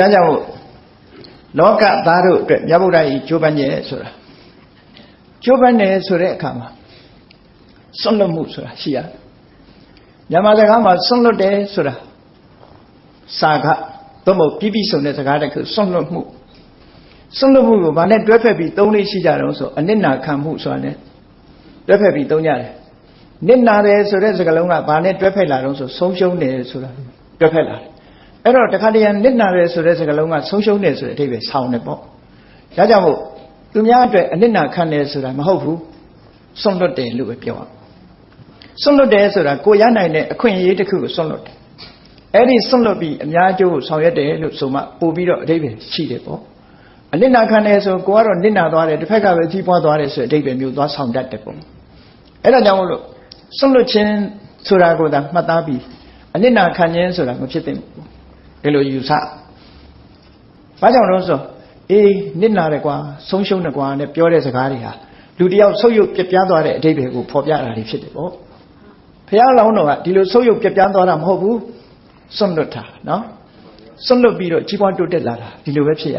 ဒါကြောင့်မို့လောကသားတို့အတွက်မြတ်ဗုဒ္ဓကြီးကြိုးပမ်းရဲ့ဆိုတာကြိုးပမ်းတယ်ဆိုတဲ့အခါမှာစွန့်လွတ်မှုဆိုတာရှိရတယ်မြန်မာစကားမှာစွန့်လွတ်တယ်ဆိုတာစာကသို့မဟုတ်ပြည့်ပြည့်စုံတဲ့စကားတစ်ခုစွန့်လွတ်မှုစွန့်လွတ်မှုကိုဗာနဲ့တွဲဖက်ပြီးသုံးလေးရှိကြတော့ဆိုအနစ်နာခံမှုဆိုတာ ਨੇ တွဲဖက်ပြီးသုံးကြတယ်နစ်နာတယ်ဆိုတဲ့စကားလုံးကဗာနဲ့တွဲဖက်လာတော့ဆိုဆုံးရှုံးတယ်ဆိုတာတွဲဖက်လာတယ် အဲ့တော့တခါတည်းနစ်နာတယ်ဆိုတဲ့စကားလုံးကဆုံးရှုံးတယ်ဆိုတဲ့အဓိပ္ပာယ်ဆောင်းတယ်ပေါ့ဒါကြောင့်မို့သူများအတွက်အနစ်နာခံတယ်ဆိုတာမဟုတ်ဘူးစွန့်လွတ်တယ်လို့ပဲပြောရစွန့်လွတ်တယ်ဆိုတာကိုရနိုင်တဲ့အခွင့်အရေးတစ်ခုကိုစွန့်လွတ်တယ်အဲ့ဒီစွန့်လွတ်ပြီးအများအကျိုးကိုဆောင်ရွက်တယ်လို့ဆိုမှပို့ပြီးတော့အဓိပ္ပာယ်ရှိတယ်ပေါ့အနစ်နာခံတယ်ဆိုကိုကတော့နစ်နာသွားတယ်တစ်ဖက်ကပဲကြီးပွားသွားတယ်ဆိုတဲ့အဓိပ္ပာယ်မျိုးသွားဆောင်တတ်တယ်ပေါ့အဲ့ဒါကြောင့်မို့လို့စွန့်လွတ်ခြင်းဆိုတာကိုသာမှတ်သားပြီးအနစ်နာခံခြင်းဆိုတာမဖြစ်သင့်ဘူး ဒီလိုယူဆဘာကြောင့်လို့ဆိုအေးနစ်နာတယ်ကွာဆုံးရှုံးတယ်ကွာနဲ့ပြောတဲ့စကားတွေဟာလူတယောက်ဆုပ်ယုပ်ပြပြသွားတဲ့အဓိပ္ပာယ်ကိုဖော်ပြတာတွေဖြစ်တယ်ပေါ့ဘုရားလောင်းတော်ကဒီလိုဆုပ်ယုပ်ပြပြသွားတာမဟုတ်ဘူးစွန့်လွတ်တာနော်စွန့်လွတ်ပြီးတော့ကြီးပွားတိုးတက်လာတာဒီလိုပဲဖြစ်ရ